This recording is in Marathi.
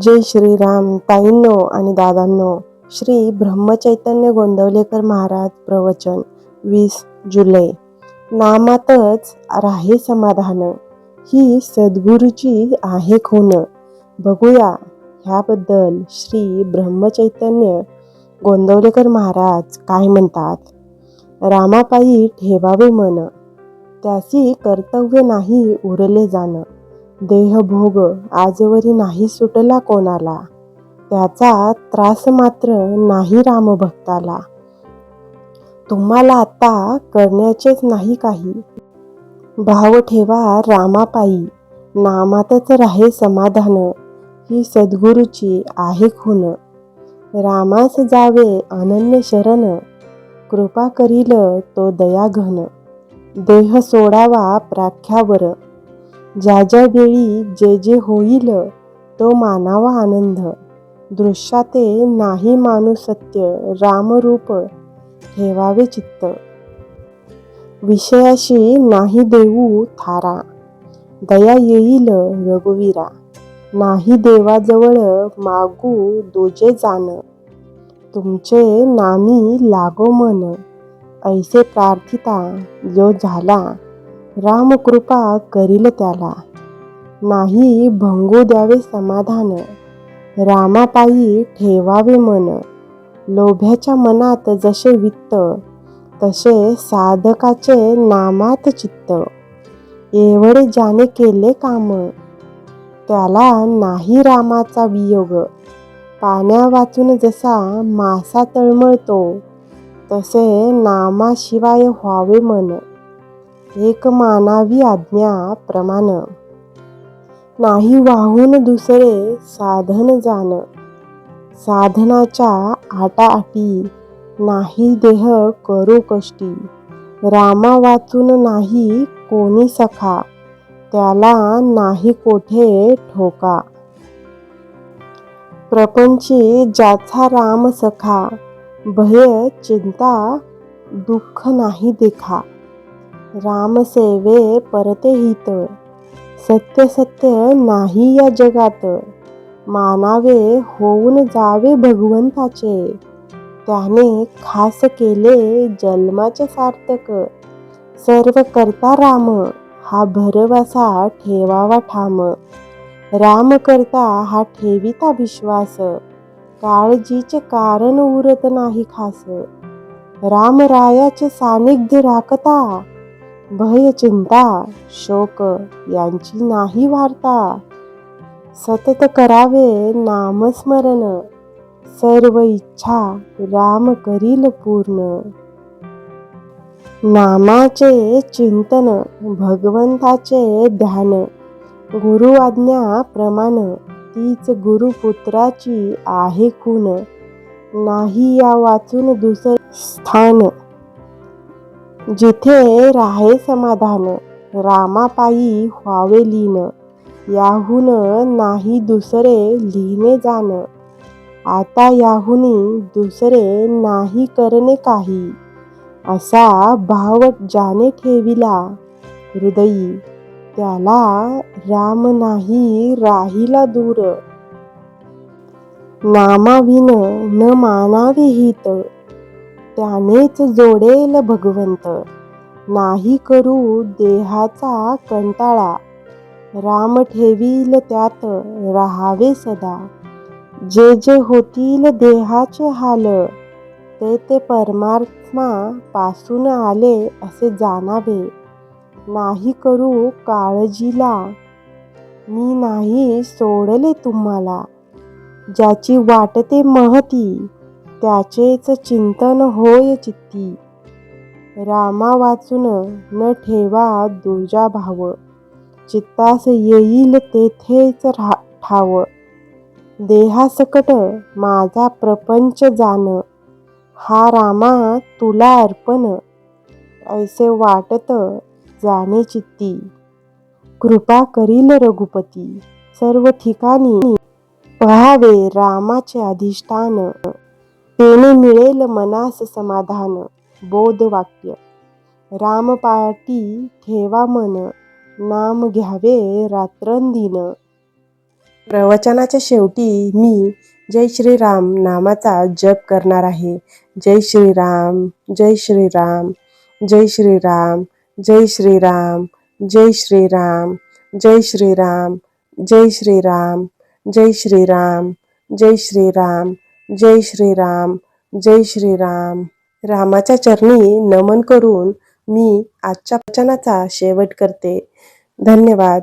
जय श्रीराम ताईंनो आणि दादांनो श्री ब्रह्मचैतन्य गोंदवलेकर महाराज प्रवचन वीस जुलै. नामातच राहे समाधान. ही सद्गुरूची आहे खून. बघूया ह्याबद्दल श्री ब्रह्मचैतन्य गोंदवलेकर महाराज काय म्हणतात. रामापायी ठेवावे मन. त्यासी कर्तव्य नाही उरले जाणं. देहभोग आजवरी नाही सुटला कोणाला. त्याचा त्रास मात्र नाही रामभक्ताला. तुम्हाला आता करण्याचेच नाही काही. भाव ठेवा रामापायी. नामातच राहे समाधान. ही सद्गुरूची आहे खून. रामास जावे अनन्य शरण. कृपा करील तो दयाघन. देह सोडावा प्राख्यावर. ज्या ज्या वेळी जे जे होईल तो मानावा आनंद. दृश्याते नाही मानू सत्य रामरूप ठेवावे चित्त. विषयाशी नाही देऊ थारा. दया येईल रघुवीरा. नाही देवाजवळ मागू दोजे जाण. तुमचे नामी लागो मन. ऐसे प्रार्थिता जो झाला रामकृपा करील त्याला. नाही भंगू द्यावे समाधान. रामापायी ठेवावे मन. लोभ्याच्या मनात जसे वित्त तसे साधकाचे नामात चित्त. एवढे ज्याने केले काम त्याला नाही रामाचा वियोग. पाण्या वाचून जसा मासा तळमळतो तसे नामाशिवाय व्हावे मन. एक मानावी आज्ञाप्रमाण नाही वाहून दुसरे साधन जाण. साधनाच्या आटाआटी नाही देह करू कष्टी. रामा वाचून नाही कोणी सखा. त्याला नाही कोठे ठोका. प्रपंची ज्याचा राम सखा भय चिंता दुःख नाही देखा. रामसेवे परते हित. सत्य सत्य नाही या जगात. मानावे होऊन जावे भगवंताचे. त्याने खास केले जन्माचे सार्थक. सर्व करता राम हा भरवसा ठेवावा ठाम. राम करता हा ठेविता विश्वास. काळजीचे कारण उरत नाही खास. रामरायाचे सानिध्य राखता भय चिंता शोक यांची नाही वार्ता. सतत करावे नामस्मरण सर्व इच्छा राम करील पूर्ण. नामाचे चिंतन भगवंताचे ध्यान गुरु आज्ञा प्रमाण तीच गुरुपुत्राची आहे खून. नाही या वाचून दुसरे स्थान. जिथे राहे समाधान रामापायी व्हावे लीन. याहून नाही दुसरे लिहिणे जाण. आता याहुनी दुसरे नाही करणे काही. असा भाव ज्याने ठेविला हृदयी. त्याला राम नाही राहिला दूर. नामाविन न मानावे हित. त्यानेच जोडेल भगवंत. नाही करू देहाचा कंटाळा. राम ठेवील त्यात राहावे सदा. जे जे होतील देहाचे हाल ते ते परमात्मा पासून आले असे जाणावे. नाही करू काळजीला. मी नाही सोडले तुम्हाला. ज्याची वाटते महती त्याचेच चिंतन होय चित्ती. रामा वाचून न ठेवा दुजा भाव चित्तास येईल तेथेच रा ठाव. देहासकट माझा प्रपंच जाण. हा रामा तुला अर्पण. ऐसे वाटत जाणे चित्ती. कृपा करील रघुपती. सर्व ठिकाणी पहावे रामाचे अधिष्ठान. तेने मिळेल मनास समाधान बोध वाक्य रामपाटी ठेवा मन नाम घ्यावे रात्रंदिन. प्रवचनाच्या शेवटी मी जय श्रीराम नामाचा जप करणार आहे. जय श्रीराम जय श्रीराम जय श्रीराम जय श्रीराम जय श्रीराम जय श्रीराम जय श्रीराम जय श्रीराम जय श्रीराम. जय श्रीराम जय श्रीराम. रामाच्या चरणी नमन करून मी आजच्या वचनाचा शेवट करते. धन्यवाद.